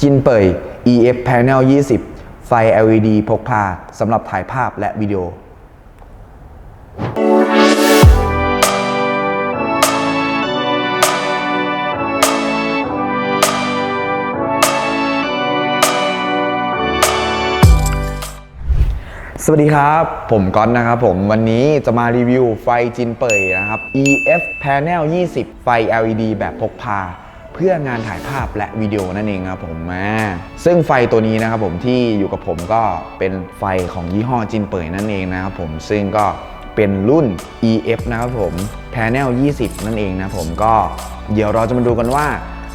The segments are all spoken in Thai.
จินเปย EF Panel 20 ไฟ LED พกพาสำหรับถ่ายภาพและวิดีโอสวัสดีครับ ผมก๊อตนะครับผมวันนี้จะมารีวิวไฟจินเปยนะครับ EF Panel 20 ไฟ LED แบบพกพา เพื่องานถ่ายภาพและวิดีโอนั่นเองครับผมมาซึ่งไฟตัวนี้นะครับผมที่อยู่กับผมก็เป็นไฟของยี่ห้อจินเปยนั่นเองนะครับผมซึ่งก็เป็นรุ่น EF นะครับผม Panel 20 นั่นเองนะผมก็เดี๋ยวเราจะมาดูกันว่า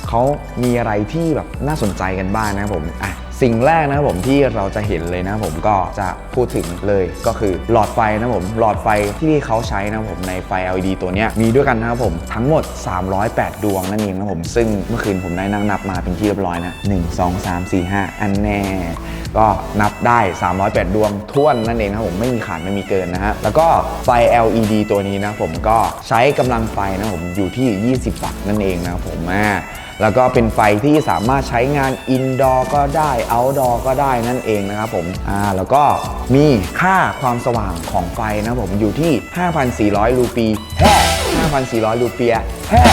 เขามีอะไรที่แบบน่าสนใจกันบ้างนะครับผมอะ สิ่งแรกนะครับผมที่เราจะเห็นเลยนะผมก็จะพูดถึงเลยก็คือหลอดไฟนะครับผมหลอดไฟที่เขาใช้นะครับผมในไฟ LED ตัวนี้มีด้วยกันนะครับผมทั้งหมด 308 ดวงนั่นเองนะครับผมซึ่งเมื่อคืนผมได้นั่งนับมาเป็นที่เรียบร้อยนะ1 2 3 4 5 อันแน่ ก็นับได้ 308 ดวงท้วนนั่นเองนะครับผมไม่มีขาดไม่มีเกินนะฮะแล้วก็ไฟ LED ตัวนี้นะผมก็ใช้กำลังไฟนะผมอยู่ที่ 20 วัตต์นั่นเองนะครับผมอ่า แล้วก็เป็นไฟที่สามารถใช้งานอินดอร์ก็ได้เอาท์ดอร์ก็ได้นั่นเองนะครับผมอ่าแล้วก็มีค่าความสว่างของไฟนะครับผมอยู่ที่ 5,400รูปีแฮ่5,400รูเปียแฮ่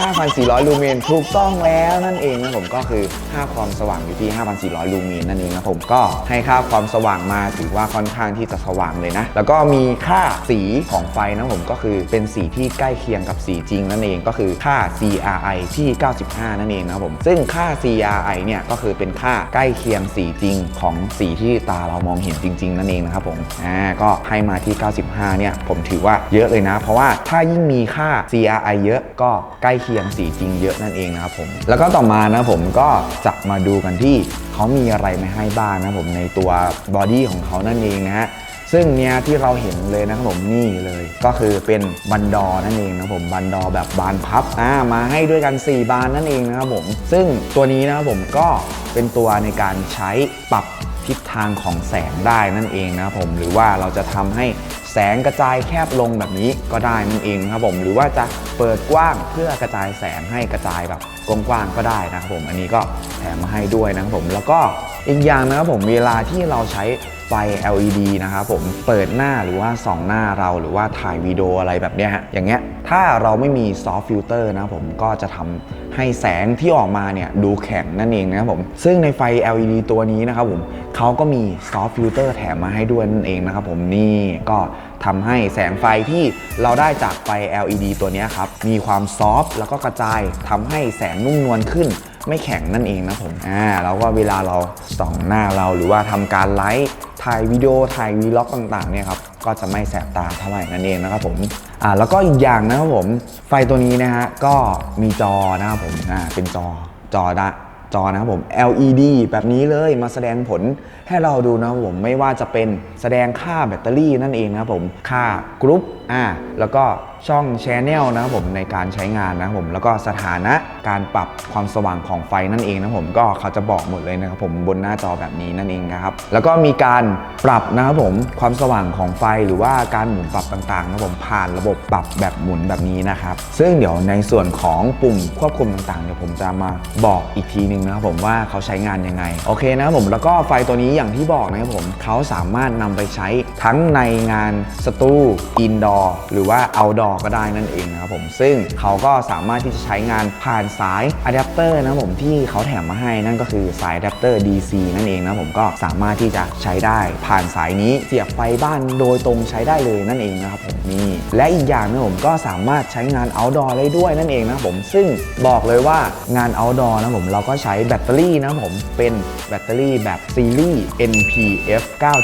5,400 ลูเมนถูกต้องแล้วนั่นเองนะผมก็คือค่าความสว่างอยู่ที่ 5,400 ลูเมนนั่นเองนะผมก็ให้ค่าความสว่างมาถือว่าค่อนข้างที่จะสว่างเลยนะ แล้วก็มีค่าสีของไฟนะผมก็คือเป็นสีที่ใกล้เคียงกับสีจริงนั่นเองก็คือค่า CRI ที่ 95 นั่นเองนะผม ซึ่งค่า CRI เนี่ยก็คือเป็นค่าใกล้เคียงสีจริงของสีที่ตาเรามองเห็นจริง ๆ นั่นเองนะครับผมอ่าก็ให้มาที่ 95 เนี่ยผมถือว่าเยอะเลยนะ เพราะว่าถ้ายิ่งมีค่า CRI เยอะก็ใกล้เคียงสีจริงเยอะนั่นเองนะครับผม แล้วก็ต่อมานะผมก็จะมาดูกันที่เขามีอะไรมาให้บ้างนะผมในตัวบอดี้ของเขานั่นเองนะฮะซึ่งเนี่ยที่เราเห็นเลยนะครับผมนี่เลย ก็คือเป็นบันดอนั่นเองนะผมบันดอแบบบานพับอ่ามาให้ด้วยกัน 4 บานนั่นเองนะครับผม ซึ่งตัวนี้นะครับผมก็เป็นตัวในการใช้ปรับทิศทางของแสงได้นั่นเองนะครับผมหรือว่าเราจะทำให้ แสงกระจายแคบลงแบบนี้ก็ได้นั่นเองครับผมหรือว่าจะเปิดกว้างเพื่อกระจายแสงให้กระจายแบบกว้างๆก็ได้นะครับผมอันนี้ก็แถมมาให้ด้วยนะครับผมแล้วก็อีกอย่างนะครับผมเวลาที่เราใช้ ฟ LED นะครับผมเปิดหน้าหรือว่าส่องหน้าเราหรือว่าถ่ายวิดีโออะไรแบบเนี้ยฮะอย่างเงี้ยถ้าเราไม่มีซอฟต์ฟิลเตอร์นะครับผมก็จะทำให้แสงที่ออกมาเนี่ยดูแข็งนั่นเองนะครับผมซึ่งในไฟ LED ตัวนี้นะครับผมเขาก็มีซอฟต์ฟิลเตอร์แถมมาให้ด้วยนั่นเองนะครับผมนี่ก็ทำให้แสงไฟที่เราได้จากไฟ LED ตัวนี้ครับมีความซอฟต์แล้วก็กระจายทำให้แสงนุ่มนวลขึ้น ไม่แข็งนั่นเองนะผมอ่าแล้วก็เวลาเราส่องหน้าเราหรือว่าทำการไลฟ์ถ่ายวิดีโอถ่ายวีล็อกต่างๆเนี่ยครับก็จะไม่แสบตาเท่าไหร่นั่นเองนะครับผมอ่าแล้วก็อีกอย่างนะครับผมไฟตัวนี้นะฮะก็มีจอนะครับผมอ่าเป็นจอจอดะจอนะครับผม LED แบบนี้เลยมาแสดงผลให้เราดูนะครับผมไม่ว่าจะเป็นแสดงค่าแบตเตอรี่นั่นเองนะครับผมค่ากรุ๊ป อ่าแล้วก็ช่องแชนแนลนะครับผมในการใช้งานนะครับผมแล้วก็สถานะการปรับความสว่างของไฟนั่นเองนะครับผมก็เขาจะบอกหมดเลยนะครับผมบนหน้าจอแบบนี้นั่นเองนะครับแล้วก็มีการปรับนะครับผมความสว่างของไฟหรือว่าการหมุนปรับต่างๆนะครับผมผ่านระบบปรับแบบหมุนแบบนี้นะครับซึ่งเดี๋ยวในส่วนของปุ่มควบคุมต่างๆเดี๋ยวผมจะมาบอกอีกทีหนึงนะครับผมว่าเขาใช้งานยังไงโอเคนะครับผมแล้วก็ไฟตัวนี้อย่างที่บอกนะครับผมเขาสามารถนำไปใช้ทั้งในงานสตูอินดอร์หรือว่าเอาดอร์ก็ได้นั่นเองนะครับผมซึ่งเขาก็สามารถที่จะใช้งานผ่านสายอะแดปเตอร์นะครับผมที่เขาแถมมาให้นั่นก็คือสายอะแดปเตอร์ DC นั่นเองนะผมก็สามารถที่จะใช้ได้ผ่านสายนี้เสียบไฟบ้านโดยตรงใช้ได้เลยนั่นเองนะครับผมนี่และอีกอย่างนะผมก็สามารถใช้งาน outdoor ได้ด้วยนั่นเองนะผมซึ่งบอกเลยว่างาน outdoor นะผมเราก็ใช้แบตเตอรี่นะผมเป็นแบตเตอรี่แบบซีรีส์ NPF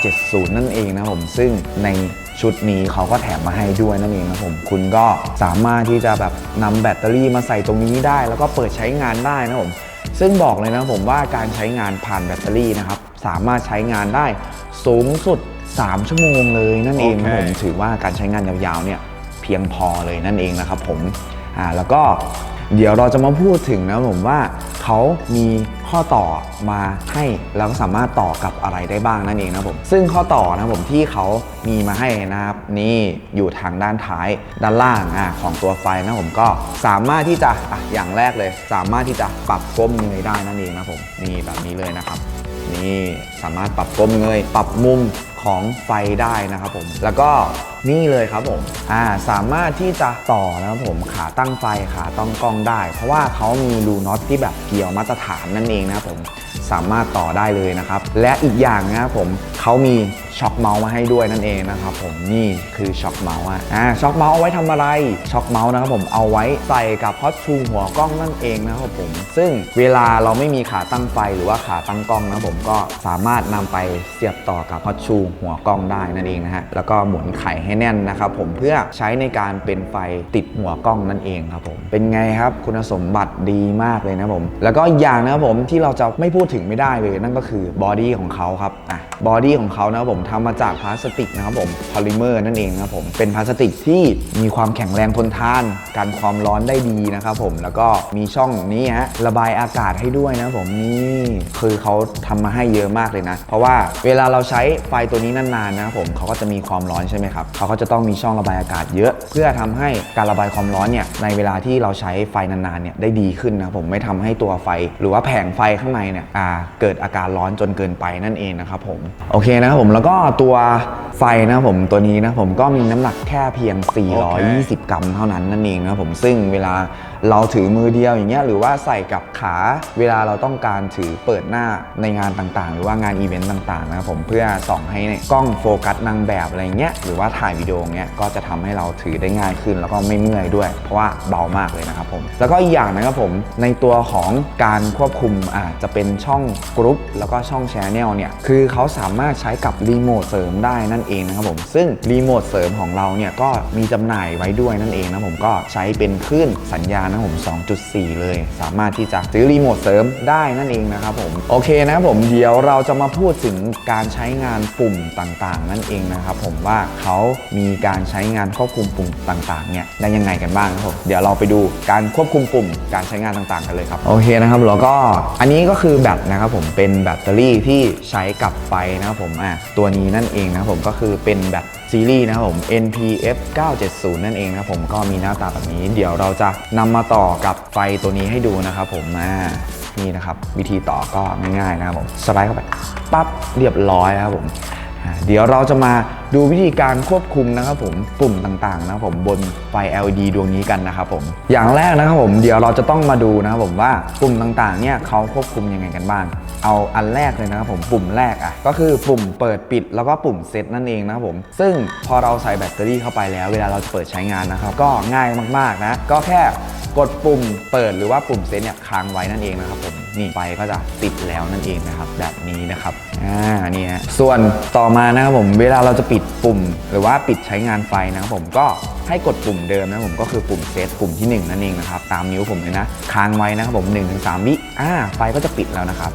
970 นั่นเองนะผมซึ่งใน ชุดนี้เขาก็แถมมาให้ด้วยนั่นเองนะครับผม คุณก็สามารถที่จะแบบนำแบตเตอรี่มาใส่ตรงนี้ได้ แล้วก็เปิดใช้งานได้นะครับผม ซึ่งบอกเลยนะผมว่าการใช้งานผ่านแบตเตอรี่นะครับ สามารถใช้งานได้สูงสุด 3 ชั่วโมงเลยนั่นเองนะผม ถือว่าการใช้งานยาวๆเนี่ยเพียงพอเลยนั่นเองนะครับผม อ่าแล้วก็ เดี๋ยวเราจะมาพูดถึงนะผมว่าเขามีข้อต่อมาให้แล้วก็สามารถต่อกับอะไรได้บ้างนั่นเองนะผมซึ่งข้อต่อนะผมที่เขามีมาให้นะครับนี่อยู่ทางด้านท้ายด้านล่างอะของตัวไฟนะผมก็สามารถที่จะอะอย่างแรกเลย สามารถที่จะปรับก้มเงยได้นั่นเองนะผมนี่แบบนี้เลยนะครับ นี่สามารถปรับก้มเงย ปรับมุมของไฟได้นะครับผม แล้วก็นี่เลยครับผมอ่าสามารถที่จะต่อนะครับผมขาตั้งไฟขาตั้งกล้องได้ เพราะว่าเขามีรูน็อตที่แบบเกี่ยวมาตรฐานนั่นเองนะครับผม สามารถต่อได้เลยนะครับ และอีกอย่างนะครับผมเขามีช็อคเมาส์มาให้ด้วยนั่นเองนะครับผมนี่คือช็อคเมาส์อะอ่าช็อคเมาส์เอาไว้ทำอะไรช็อคเมาส์นะครับผมเอาไว้ใส่กับฮอตชูหัวกล้องนั่นเองนะครับผม ซึ่งเวลาเราไม่มีขาตั้งไฟหรือว่าขาตั้งกล้องนะผมก็สามารถนำไปเสียบต่อกับฮอตชูหัวกล้องได้นั่นเองนะฮะแล้วก็หมุนไขให้แน่นนะครับผมเพื่อใช้ในการเป็นไฟติดหัวกล้องนั่นเองครับผมเป็นไงครับคุณสมบัติดีมากเลยนะผม แล้วก็อย่างนะครับผมที่เราจะไม่พูดถึงไม่ได้เลยนั่นก็คือบอดี้ของเขาครับอะบอดี้ของเขานะครับผมทำมาจากพลาสติกนะครับผมพอลิเมอร์นั่นเองนะครับผมเป็นพลาสติกที่มีความแข็งแรงทนทานกันความร้อนได้ดีนะครับผมแล้วก็มีช่องนี้ฮะระบายอากาศให้ด้วยนะครับผมนี่คือเขาทำมาให้เยอะมากเลยนะ เพราะว่าเวลาเราใช้ไฟตัวนี้นานๆนะครับผมเขาก็จะมีความร้อนใช่ไหมครับเขาก็จะต้องมีช่องระบายอากาศเยอะ เพื่อทำให้การระบายความร้อนเนี่ยในเวลาที่เราใช้ไฟนานๆเนี่ยได้ดีขึ้นนะผมไม่ทำให้ตัวไฟ หรือว่าแผงไฟข้างในเนี่ยอ่าเกิดอาการร้อนจนเกินไปนั่นเองนะครับผมโอเคนะครับผมแล้วก็ตัวไฟนะครับผมตัวนี้นะผมก็มีน้ำหนักแค่เพียง 420 กรัมเท่านั้นนั่นเองนะครับผมซึ่งเวลาเราถือมือเดียวอย่างเงี้ยหรือว่าใส่กับขาเวลาเราต้องการถือเปิดหน้าในงานต่างๆ หรือว่างานอีเวนต์ต่างๆนะครับผมเพื่อส่องให้กล้องโฟกัสนางแบบอะไรเงี้ยหรือว่าถ่ายวิดีโอเงี้ยก็จะทำให้เราถือได้ง่ายขึ้น แล้วก็ไม่เมื่อยด้วย เพราะว่าเบามากเลยนะครับผมแล้วก็อีกอย่างนะครับผมในตัวของการควบคุมอ่าจะเป็นช่องกรุ๊ปแล้วก็ช่องแชนแนลเนี่ยคือเขาสามารถใช้กับรีโมทเสริมได้นั่นเองนะครับผมซึ่งรีโมทเสริมของเราเนี่ยก็มีจำหน่ายไว้ด้วยนั่นเองนะผมก็ใช้เป็นคลื่นสัญญาณนะผม 2.4 เลย สามารถที่จะซื้อรีโมทเสริมได้นั่นเองนะครับผม โอเคนะครับผมเดี๋ยวเราจะมาพูดถึงการใช้งานปุ่มต่างๆ นั่นเองนะครับผมว่าเขามีการใช้งานควบคุมปุ่มต่างๆเนี่ยได้ยังไงกันบ้างครับผมเดี๋ยวเราไปดูการควบคุมปุ่มการใช้งานต่างๆ กันเลยครับโอเคนะครับแล้วก็อันนี้ก็คือแบตนะครับผมเป็นแบตเตอรี่ที่ใช้กับไฟนะครับผมอะตัวนี้นั่นเองนะครับผมก็คือเป็นแบต ซีรีส์นะครับผม NPF 970 นั่นเองนะครับผมก็มีหน้าตาแบบนี้ เดี๋ยวเราจะนำมาต่อกับไฟตัวนี้ให้ดูนะครับผมนะนี่นะครับ วิธีต่อก็ง่ายๆนะครับผมสไลด์เข้าไปปั๊บเรียบร้อยนะครับผม เดี๋ยวเราจะมาดูวิธีการควบคุมนะครับผมปุ่มต่างๆนะครับผมบนไฟ LED ดวงนี้กันนะครับผมอย่างแรกนะครับผมเดี๋ยวเราจะต้องมาดูนะครับผมว่าปุ่มต่างๆเนี่ยเขาควบคุมยังไงกันบ้างเอาอันแรกเลยนะครับผมปุ่มแรกอะก็คือปุ่มเปิดปิดแล้วก็ปุ่มเซตนั่นเองนะครับผม ซึ่งพอเราใส่แบตเตอรี่เข้าไปแล้ว เวลาเราจะเปิดใช้งานนะครับก็ง่ายมากๆนะก็แค่กดปุ่มเปิดหรือว่าปุ่มเซตเนี่ยค้างไว้นั่นเองนะครับผมนี่ไฟก็จะติดแล้วนั่นเองนะครับแบบนี้นะครับอ่านี่ฮะส่วนต่อมานะครับผมเวลาเราจะปิดปุ่ม หรือว่าปิดใช้งานไฟนะครับผมก็ให้กดปุ่มเดิมนะผมก็คือปุ่มเซตปุ่มที่หนึ่งนั่นเองนะครับตามนิ้วผมเลยนะค้างไว้นะครับผม1นถึงสวิอ่าไฟก็จะปิดแล้วนะครับ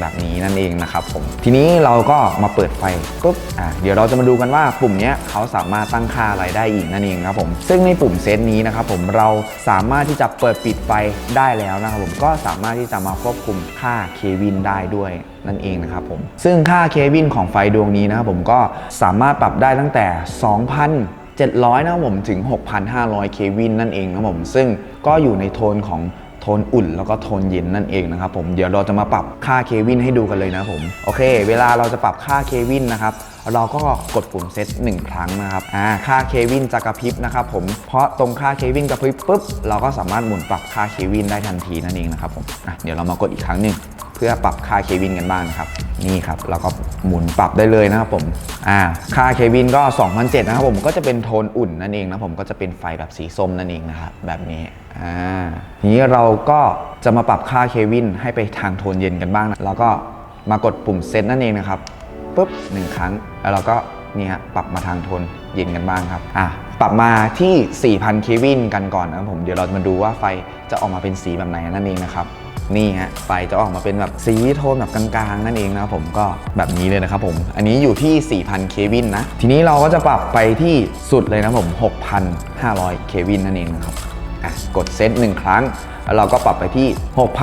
แบบนี้นั่นเองนะครับผม ทีนี้เราก็มาเปิดไฟปุ๊บอะเดี๋ยวเราจะมาดูกันว่าปุ่มนี้เขาสามารถตั้งค่าอะไรได้อีกนั่นเองครับผมซึ่งในปุ่มเซตนี้นะครับผมเราสามารถที่จะเปิดปิดไฟได้แล้วนะครับผมก็สามารถที่จะมาควบคุมค่าเควินได้ด้วยนั่นเองนะครับผมซึ่งค่าเควินของไฟดวงนี้นะครับผมก็สามารถปรับได้ตั้งแต่ 2,000 700นะครับผมถึง 6,500 เควินนั่นเองนะครับผมซึ่งก็อยู่ในโทนของ โทนอุ่นแล้วก็โทนเย็นนั่นเองนะครับผมเดี๋ยวเราจะมาปรับค่าเควินให้ดูกันเลยนะผมโอเค เวลาเราจะปรับค่าเควินนะครับเราก็กดปุ่มเซตหนึ่งครั้งนะครับอ่าค่าเควินจะกระพริบนะครับผมเพราะตรงค่าเควินกระพริบปุ๊บเราก็สามารถหมุนปรับค่าเควินได้ทันทีนั่นเองนะครับผมอะเดี๋ยวเรามากดอีกครั้งหนึ่งเพื่อปรับค่าเควินกันบ้างนะครับนี่ครับเราก็หมุนปรับได้เลยนะครับผมอ่าค่าเควินก็2007นะครับผมก็จะเป็นโทนอุ่นนั่นเองนะผมก็จะเป็นไฟแบบสีส้มนั่นเองนะครับแบบนี้ อ่าทีนี้เราก็จะมาปรับค่าเควินให้ไปทางโทนเย็นกันบ้างนะแล้วก็มากดปุ่มเซตนั่นเองนะครับปุ๊บหนึ่งครั้ง แล้วเราก็นี่ฮะปรับมาทางโทนเย็นกันบ้างครับอะปรับมาที่ 4,000 เควินกันก่อนนะครับผมเดี๋ยวเรามาดูว่าไฟจะออกมาเป็นสีแบบไหนนั่นเองนะครับนี่ฮะไฟจะออกมาเป็นแบบสีโทนแบบกลางๆ นั่นเองนะครับผมก็แบบนี้เลยนะครับผมอันนี้อยู่ที่ 4,000 เควินนะ ทีนี้เราก็จะปรับไปที่สุดเลยนะผม 6,500 เควินนั่นเองนะครับ อะกดเซตหนึ่งครั้ง แล้วเราก็ปรับไปที่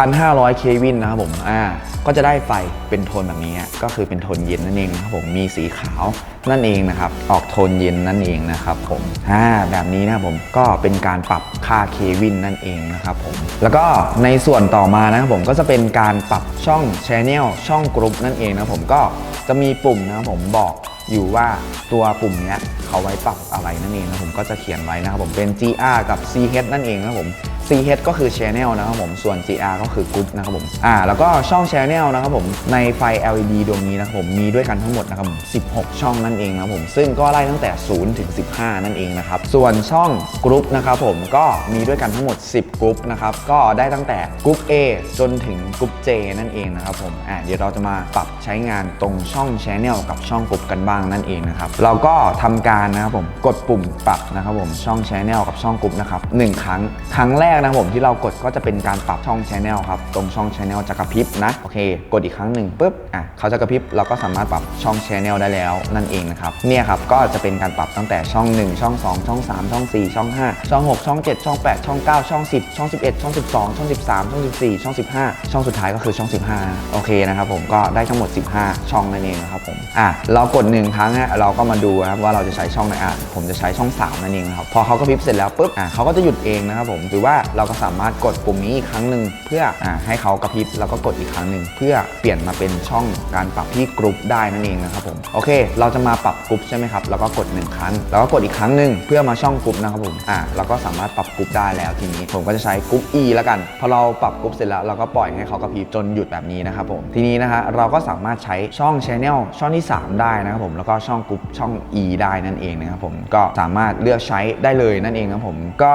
6,500เควินนะครับผมอ่าก็จะได้ไฟเป็นโทนแบบนี้ ก็คือเป็นโทนเย็นนั่นเองนะครับผมมีสีขาวนั่นเองนะครับออกโทนเย็นนั่นเองนะครับผมอ่าแบบนี้นะครับผมก็เป็นการปรับค่าเควินนั่นเองนะครับผมแล้วก็ในส่วนต่อมานะครับผมก็จะเป็นการปรับช่อง Channel ช่องกรุ๊ปนั่นเองนะครับผมก็จะมีปุ่มนะครับผมบอก อยู่ว่าตัวปุ่มเนี้ยเขาไว้ปรับอะไรนั่นเองนะผมก็จะเขียนไว้นะครับผมเป็น GR กับ CH นั่นเองนะผม CH ก็คือ Channel นะครับผม ส่วน GR ก็คือ Group นะครับผม อ่า แล้วก็ช่อง Channel นะครับผม ในไฟ LED ดวงนี้นะครับผม มีด้วยกันทั้งหมดนะครับผม16 ช่องนั่นเองนะครับผม ซึ่งก็ไล่ตั้งแต่ 0 ถึง 15 นั่นเองนะครับ ส่วนช่อง Group นะครับผม ก็มีด้วยกันทั้งหมด 10 Group นะครับ ก็ได้ตั้งแต่ Group A จนถึง Group J นั่นเองนะครับผม อ่า เดี๋ยวเราจะมาปรับใช้งานตรงช่อง Channel กับช่อง Group กันบ้างนั่นเองนะครับ เราก็ทำการนะครับผม กดปุ่มปรับนะครับผม ช่อง Channel กับช่อง Group นะครับหนึ่งครั้ง ครั้งแรกนะครับผมที่เรากดก็จะเป็นการปรับช่อง Channel ครับ ตรงช่อง Channel จะกระพริบนะ โอเค กดอีกครั้งหนึ่งปุ๊บอะเขาจะกระพริบเราก็สามารถปรับช่อง Channel ได้แล้วนั่นเองนะครับเนี่ยครับก็จะเป็นการปรับตั้งแต่ช่อง 1 ช่อง 2 ช่อง 3 ช่อง 4 ช่อง 5 ช่อง 6 ช่อง 7 ช่อง 8 ช่อง 9 ช่อง 10 ช่อง 11 ช่อง 12 ช่อง 13 ช่อง 14 ช่อง 15 ช่องสุดท้ายก็คือช่อง 15 โอเคนะครับผมก็ได้ทั้งหมด 15 ช่องนั่นเองนะครับผมอะเรากดหนึ่งครั้งฮะเราก็มาดูนะครับว่าเราจะใช้ช่องไหนอะผมจะใช้ช่อง 3 นั่นเองครับพอเขากระพริบเสร็จแล้วปุ๊บอะเขาก็จะหยุดเองนะครับผมหรือว่าเราก็สามารถกดปุ่มนี้อีกครั้งหนึ่งเพื่ออให้เขากระพริบแล้วก็กดอีกครั้งหนึ่งเพื่อเปลี่ยนมาเป็นช่องการปรับที่กรุ๊ปได้นั่นเองนะครับผมโอเค เราจะมาปรับกรุ๊ปใช่ไหมครับแล้วก็กดหนึ่งครั้ง แล้วก็กดอีกครั้งหนึ่งเพื่อมาช่องกรุ๊ปนะครับผมอะเราก็สามารถปรับกรุ๊ปได้แล้วทีนี้ ผมก็จะใช้กรุ๊ป E แล้วกันพอเราปรับกรุ๊ปเสร็จแล้วเราก็ปล่อยให้เขากระพริบจนหยุดแบบนี้นะครับผมทีนี้นะฮะเราก็สามารถใช้ช่อง Channel ช่องที่ 3 ได้นะครับผมแล้วก็ช่องกรุ๊ปช่อง E ได้นั่นเองนะครับผมก็สามารถเลือกใช้ได้เลยนั่นเองนะครับผมก็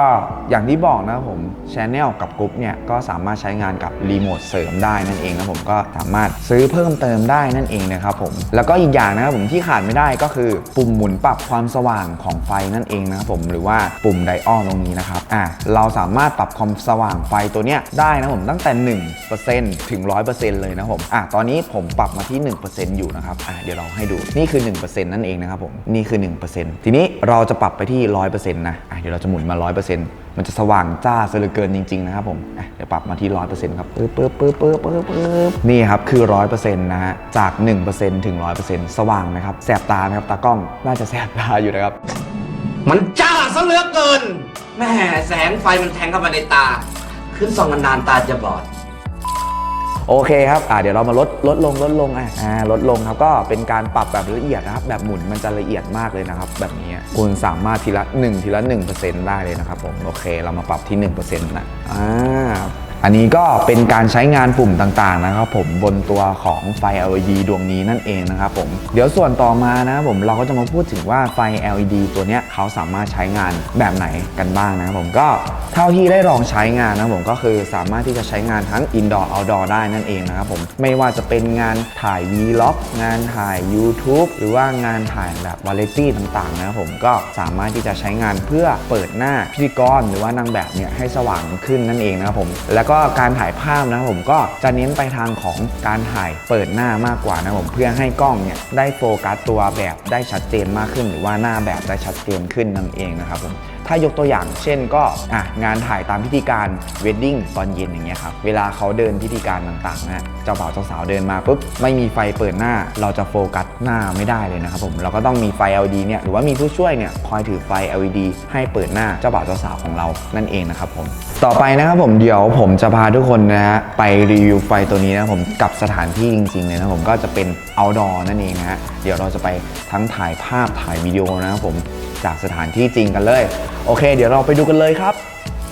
อย่างที่บอกนะครับผม Channel กับกรุ๊ปเนี่ยก็สามารถใช้งานกับรีโมทเสริมได้นั่นเองนะผมก็สามารถซื้อเพิ่มเติมได้นั่นเองนะครับผมแล้วก็อีกอย่างนะครับผมที่ขาดไม่ได้ก็คือปุ่มหมุนปรับความสว่างของไฟนั่นเองนะครับผมหรือว่าปุ่มไดออลตรงนี้นะครับอะเราสามารถปรับความสว่างไฟตัวเนี้ยได้นะผมตั้งแต่ 1%ถึง 100%เลยนะผมอะตอนนี้ผมปรับมาที่ 1%อยู่นะครับอะเดี๋ยวเราให้ดูนี่คือ 1%นั่นเองนะครับผมนี่คือ 1%ทีนี้เราจะปรับไปที่ 100%นะอะเดี๋ยวเราจะหมุนมา 100% มันจะสว่างจ้าซะเหลือเกินจริง ๆ นะครับผมเดี๋ยวปรับมาที่ร้อยเปอร์เซ็นต์ครับปึ๊บปึ๊บปึ๊บปึ๊บปึ๊บปึ๊บนี่ครับคือร้อยเปอร์เซ็นต์นะฮะจากหนึ่งเปอร์เซ็นต์ถึงร้อยเปอร์เซ็นต์สว่างไหมครับแสบตาไหมครับตากล้องน่าจะแสบตาอยู่นะครับ มันจ้าซะเหลือเกินแม่แสงไฟมันแทงเข้ามาในตา ขึ้นส่องนานๆตาจะบอด โอเคครับอ่าเดี๋ยวเรามาลดลดลงลดลงอะอ่าลดลงครับก็เป็นการปรับแบบละเอียดนะครับ แบบหมุนมันจะละเอียดมากเลยนะครับ แบบนี้คุณสามารถทีละ 1 ทีละ 1%ได้เลยนะครับผมโอเค เรามาปรับที่ 1%นะอ่า อันนี้ก็เป็นการใช้งานปุ่มต่างๆนะครับผมบนตัวของไฟ LED ดวงนี้นั่นเองนะครับผมเดี๋ยวส่วนต่อมานะครับผมเราก็จะมาพูดถึงว่าไฟ LED ตัวนี้เขาสามารถใช้งานแบบไหนกันบ้างนะครับผมก็เท่าที่ได้ลองใช้งานนะผมก็คือสามารถที่จะใช้งานทั้ง indoor outdoor ได้นั่นเองนะครับผมไม่ว่าจะเป็นงานถ่าย vlog งานถ่าย YouTube หรือว่างานถ่ายแบบวาไรตี้ต่างๆนะครับผมก็สามารถที่จะใช้งานเพื่อเปิดหน้าพิธีกรหรือว่านางแบบเนี่ยให้สว่างขึ้นนั่นเองนะครับผมแล้วก็การถ่ายภาพนะผมก็จะเน้นไปทางของการถ่ายเปิดหน้ามากกว่านะผมเพื่อให้กล้องเนี่ยได้โฟกัสตัวแบบได้ชัดเจนมากขึ้น หรือว่าหน้าแบบได้ชัดเจนขึ้นนั่นเองนะครับผม ถ้ายกตัวอย่าง เช่นก็อะงานถ่ายตามพิธีการเวดดิ้งตอนเย็นอย่างเงี้ยครับเวลาเขาเดินพิธีการต่างๆนะเจ้าบ่าวเจ้าสาวเดินมาปุ๊บไม่มีไฟเปิดหน้า เราจะโฟกัสหน้าไม่ได้เลยนะครับผมเราก็ต้องมีไฟ LED เนี่ยหรือว่ามีผู้ช่วยเนี่ยคอยถือไฟ LED ให้เปิดหน้าเจ้าบ่าวเจ้าสาวของเรานั่นเองนะครับผมต่อไปนะครับผมเดี๋ยวผมจะพาทุกคนนะฮะไปรีวิวไฟตัวนี้นะครับผมกับสถานที่จริงๆเลยนะครับผมก็จะเป็น outdoor นั่นเองนะฮะเดี๋ยวเราจะไปทั้งถ่ายภาพถ่ายวิดีโอนะครับผม จากสถานที่จริงกันเลย โอเค เดี๋ยวเราไปดูกันเลยครับ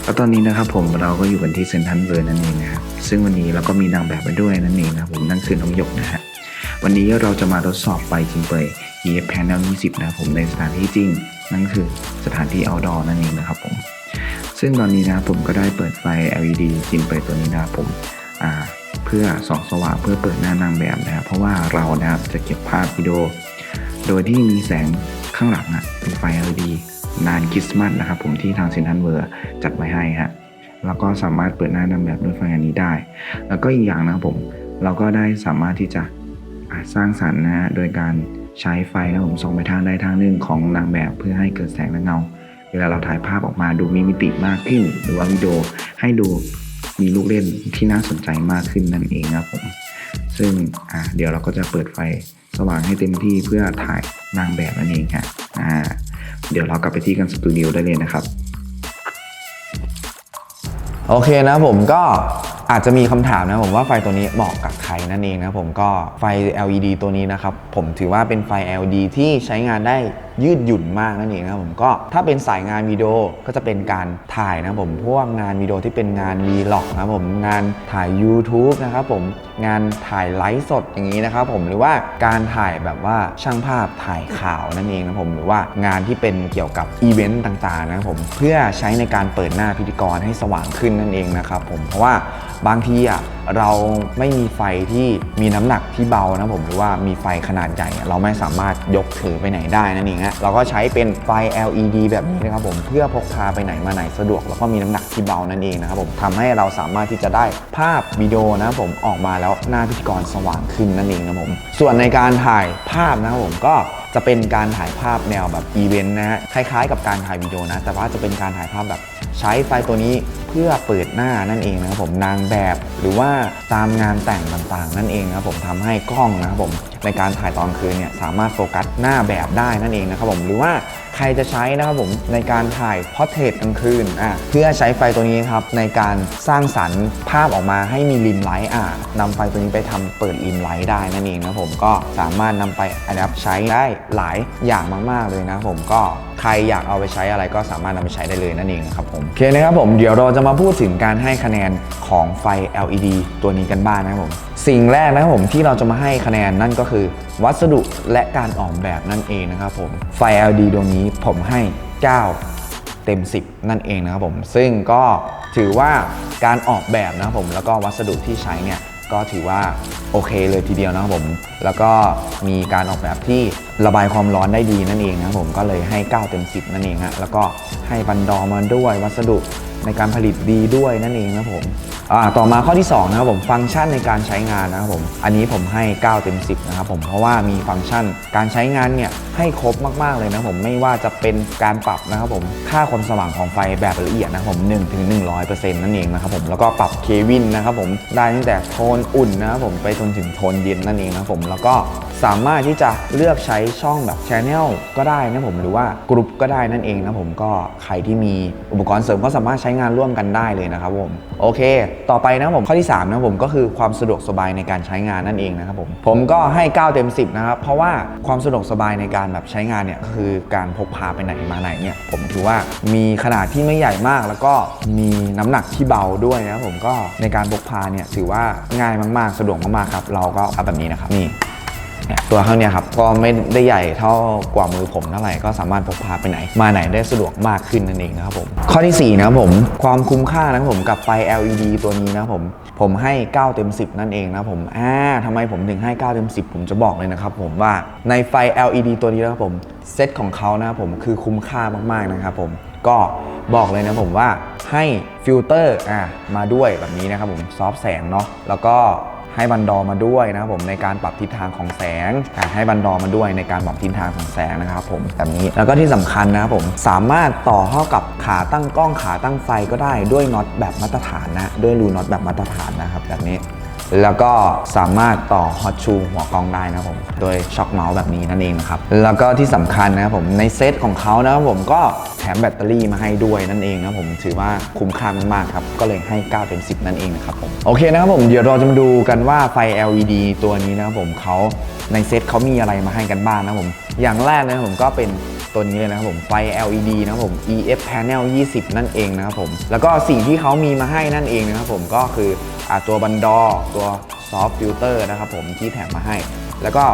แล้วตอนนี้นะครับผมเราก็อยู่กันที่เซนทรัลเวิร์นั่นเองนะครับซึ่งวันนี้เราก็มีนางแบบมาด้วยนั่นเองนะครับผมนั่นคือน้องหยกนะฮะวันนี้เราจะมาทดสอบไฟจริงเปย EF Panel 20 นะครับผมในสถานที่จริง นั่นคือสถานที่ outdoor นั่นเองนะครับผมซึ่งตอนนี้นะผมก็ได้เปิดไฟ LED จริงเปยตัวนี้นะครับผมอ่าเพื่อส่องสว่างเพื่อเปิดหน้านางแบบนะครับเพราะว่าเรานะครับจะเก็บภาพวิดีโอโดยที่มีแสง ข้างหลังอะเป็นไฟ LED นานคริสต์มาสนะครับผมที่ทางเซนทรัลเวิร์จัดไว้ให้ฮะแล้วก็สามารถเปิดหน้านางแบบด้วยไฟอันนี้ได้ แล้วก็อีกอย่างนะครับผม เราก็ได้สามารถที่จะสร้างสรรค์นะฮะโดยการใช้ไฟนะผมส่องไปทางใดทางหนึ่งของนางแบบเพื่อให้เกิดแสงและเงา เวลาเราถ่ายภาพออกมาดูมีมิติมากขึ้น หรือว่าวิดีโอให้ดูมีลูกเล่นที่น่าสนใจมากขึ้นนั่นเองนะครับผม ซึ่งเดี๋ยวเราก็จะเปิดไฟ สว่างให้เต็มที่เพื่อถ่ายนางแบบนั่นเองค่ะอ่าเดี๋ยวเรากลับไปที่กันสตูดิโอได้เลยนะครับ โอเคนะผมก็อาจจะมีคำถามนะผมว่าไฟตัวนี้เหมาะกับใครนั่นเองนะผมก็ไฟ LED ตัวนี้นะครับผมถือว่าเป็นไฟ LED ที่ใช้งานได้ยืดหยุ่นมากนั่นเองนะผมก็ถ้าเป็นสายงานวิดีโอก็จะเป็นการถ่ายนะผมพวกงานวิดีโอที่เป็นงาน Vlog นะผมงานถ่าย YouTube นะครับผมงานถ่ายไลฟ์สดอย่างนี้นะครับผมหรือว่าการถ่ายแบบว่าช่างภาพถ่ายข่าวนั่นเองนะผมหรือว่างานที่เป็นเกี่ยวกับอีเวนต์ต่างๆนะครับผมเพื่อใช้ในการเปิดหน้าพิธีกรให้สว่างขึ้นนั่นเองนะครับผมเพราะว่าบางทีอะเราไม่มีไฟที่มีน้ำหนักที่เบานะผมหรือว่ามีไฟขนาดใหญ่เราไม่สามารถยกถือไปไหนได้นั่นเองฮะเราก็ใช้เป็นไฟ LED แบบนี้นะครับผมเพื่อพกพาไปไหนมาไหนสะดวก แล้วก็มีน้ำหนักที่เบานั่นเองนะครับผมทำให้เราสามารถที่จะได้ภาพวิดีโอนะผมออกมาแล้วหน้าพิธีกรสว่างขึ้นนั่นเองนะผมส่วนในการถ่ายภาพนะครับผมก็ จะเป็นการถ่ายภาพแนวแบบอีเวนต์นะฮะคล้ายๆ กับการถ่ายวิดีโอนะแต่ว่าจะเป็นการถ่ายภาพแบบใช้ไฟตัวนี้เพื่อเปิดหน้านั่นเองนะครับผมนางแบบหรือว่าตามงานแต่งต่างๆ นั่นเองนะครับผมทำให้กล้องนะครับผมในการถ่ายตอนคืนเนี่ยสามารถโฟกัสหน้าแบบได้นั่นเองนะครับผมหรือว่าใครจะใช้นะครับผมในการถ่ายพอร์เทรตกลางคืนอะเพื่อใช้ไฟตัวนี้ครับในการสร้างสรรค์ภาพออกมาให้มีริมไลท์อะนำไฟตัวนี้ไปทำเปิดริมไลท์ได้นั่นเองนะครับผมก็สามารถนำไปอัดแอปใช้ได้หลายอย่างมาก ๆ เลยนะครับผมก็ใครอยากเอาไปใช้อะไรก็สามารถนำไปใช้ได้เลยนั่นเองครับผมโอเคนะครับผมเดี๋ยวเราจะมาพูดถึงการให้คะแนนของไฟ LED ตัวนี้กันบ้างนะครับผมสิ่งแรกนะครับผมที่เราจะมาให้คะแนนนั่นก็คือ วัสดุและการออกแบบนั่นเองนะครับผมไฟ LED ดวงนี้ผมให้ 9 เต็ม 10 นั่นเองนะครับผมซึ่งก็ถือว่าการออกแบบนะครับผมแล้วก็วัสดุที่ใช้เนี่ย ก็ถือว่าโอเคเลยทีเดียวนะครับผม แล้วก็มีการออกแบบที่ระบายความร้อนได้ดีนั่นเองนะครับผมก็เลยให้ 9 เต็ม 10 นั่นเองฮะแล้วก็ให้บันดอมาด้วยวัสดุ ในการผลิตดีด้วยนั่นเองนะครับผมต่อมาข้อที่2นะครับผมฟังก์ชันในการใช้งานนะครับผมอันนี้ผมให้ 9 เต็ม 10 นะครับผมเพราะว่ามีฟังก์ชันการใช้งานเนี่ยให้ครบมากๆเลยนะผมไม่ว่าจะเป็นการปรับนะครับผมค่าความสว่างของไฟแบบละเอียดนะครับผม1ถึง100%นั่นเองนะครับผมแล้วก็ปรับเควินนะครับผมได้ตั้งแต่โทนอุ่นนะครับผมไปจนถึงโทนเย็นนั่นเองนะครับผมแล้วก็สามารถที่จะเลือกใช้ช่องแบบชแนลก็ได้นะผมหรือว่ากรุ๊ปก็ได้นั่นเองนะผมก็ใครที่มีอุปกรณ์เสริมก็สามารถใช้งานร่วมกันได้เลยนะครับผมโอเค ต่อไปนะผมข้อที่3นะผมก็คือความสะดวกสบายในการใช้งานนั่นเองนะครับผมผมก็ให้ 9 เต็ม 10 นะครับ เพราะว่าความสะดวกสบายในการแบบใช้งานเนี่ยคือการพกพาไปไหนมาไหนเนี่ยผมถือว่ามีขนาดที่ไม่ใหญ่มาก แล้วก็มีน้ำหนักที่เบาด้วยนะครับผมก็ในการพกพาเนี่ยถือว่าง่ายมากๆ สะดวกมากๆครับเราก็เอาแบบนี้นะครับนี่ เนี่ยตัวเขานี่ครับก็ไม่ได้ใหญ่เท่ากว่ามือผมเท่าไหร่ก็สามารถพกพาไปไหน มาไหนได้สะดวกมากขึ้นนั่นเองนะครับผมข้อที่4นะครับผมความคุ้มค่านะครับผมกับไฟ LED ตัวนี้นะครับผมผมให้ 9 เต็ม 10 นั่นเองนะผมอ่าทำไมผมถึงให้ 9 เต็ม 10 ผมจะบอกเลยนะครับผมว่าในไฟ LED ตัวนี้นะครับผมเซตของเขานะครับผมคือคุ้มค่ามากๆนะครับผมก็บอกเลยนะผมว่าให้ฟิลเตอร์อ่ามาด้วยแบบนี้นะครับผมซอฟแสงเนาะแล้วก็ ให้บันดอมาด้วยนะครับผมในการปรับทิศทางของแสงให้บันดอมาด้วยในการปรับทิศทางของแสงนะครับผมแบบนี้แล้วก็ที่สำคัญนะครับผมสามารถต่อเข้ากับขาตั้งกล้องขาตั้งไฟก็ได้ด้วยน็อตแบบมาตรฐานนะด้วยรูน็อตแบบมาตรฐานนะครับแบบนี้ แล้วก็สามารถต่อฮอตชูหัวกล้องได้นะครับผมโดยช็อคเมาส์แบบนี้นั่นเองนะครับแล้วก็ที่สำคัญนะครับผมในเซตของเขานะครับผมก็แถมแบตเตอรี่มาให้ด้วยนั่นเองนะผมถือว่าคุ้มค่ามากๆครับก็เลยให้9เต็ม10 นั่นเองนะครับผมโอเคนะครับผมเดี๋ยวเราจะมาดูกันว่าไฟ LED ตัวนี้นะครับผมเขาในเซตเขามีอะไรมาให้กันบ้างนะผมอย่างแรกนะครับผมก็เป็นตัวนี้เลยนะครับผมไฟ LED นะครับผม EF Panel 20 นั่นเองนะครับผมแล้วก็สิ่งที่เขามีมาให้นั่นเองนะครับผมก็คือ ตัวบันดอตัว Soft Filter นะครับผมที่แถมมาให้ แล้วก็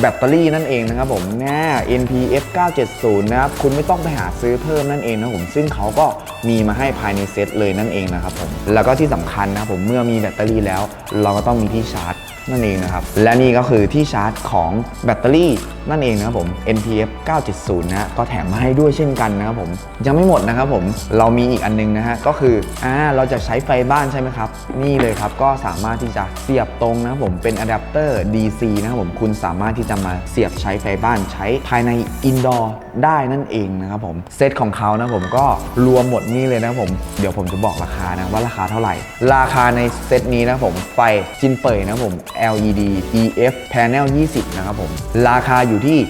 แบตเตอรี่นั่นเองนะครับผมแน่ NPF 970 นะครับ คุณไม่ต้องไปหาซื้อเพิ่มนั่นเองนะครับผม ซึ่งเขาก็มีมาให้ภายในเซตเลยนั่นเองนะครับผม แล้วก็ที่สำคัญนะครับผมเมื่อมีแบตเตอรี่แล้ว เราก็ต้องมีที่ชาร์จนั่นเองนะครับ และนี่ก็คือที่ชาร์จของแบตเตอรี่นั่นเองนะครับผม NPF 9.0 นะก็แถมมาให้ด้วยเช่นกันนะครับผม ยังไม่หมดนะครับผมเรามีอีกอันนึงนะฮะก็คืออ่าเราจะใช้ไฟบ้านใช่ไหมครับ นี่เลยครับก็สามารถที่จะเสียบตรงนะครับผมเป็นอะแดปเตอร์ DC นะครับผมคุณสามารถที่จะมาเสียบใช้ไฟบ้านใช้ภายในอินดอร์ได้นั่นเองนะครับผมเซตของเขานะผมก็รวมหมดนี่เลยนะครับผมเดี๋ยวผมจะบอกราคานะว่าราคาเท่าไหร่ ราคาในเซตนี้นะผมไฟจินเปยนะผม LED EF Panel 20 นะครับผมราคาอยู่อยู่ที่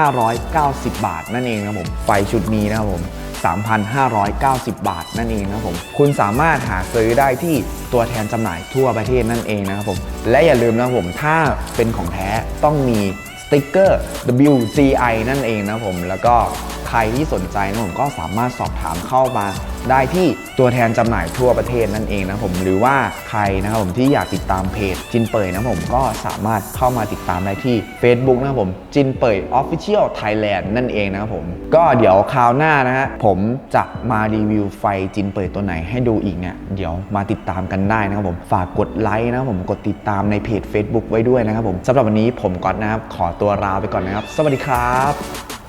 3,590 บาทนั่นเองนะครับผม ไฟชุดนี้นะครับผม 3,590 บาทนั่นเองนะครับผม คุณสามารถหาซื้อได้ที่ตัวแทนจำหน่ายทั่วประเทศนั่นเองนะครับผม และอย่าลืมนะครับผม ถ้าเป็นของแท้ต้องมี ติ๊กเกอร์ WCI นั่นเองนะผม แล้วก็ใครที่สนใจนะผมก็สามารถสอบถามเข้ามาได้ที่ตัวแทนจำหน่ายทั่วประเทศนั่นเองนะผมหรือว่าใครนะครับผมที่อยากติดตามเพจจินเปยนะผมก็สามารถเข้ามาติดตามได้ที่ Facebook นะครับผมจินเปย Official Thailand นั่นเองนะครับผมก็เดี๋ยวคราวหน้านะฮะผมจะมารีวิวไฟจินเปยตัวไหนให้ดูอีกเนี่ยเดี๋ยวมาติดตามกันได้นะครับผมฝากกดไลค์นะครับผมกดติดตามในเพจ Facebook ไว้ด้วยนะครับผมสำหรับวันนี้ผมก่อนนะครับขอตัวลาไปก่อนนะครับ สวัสดีครับ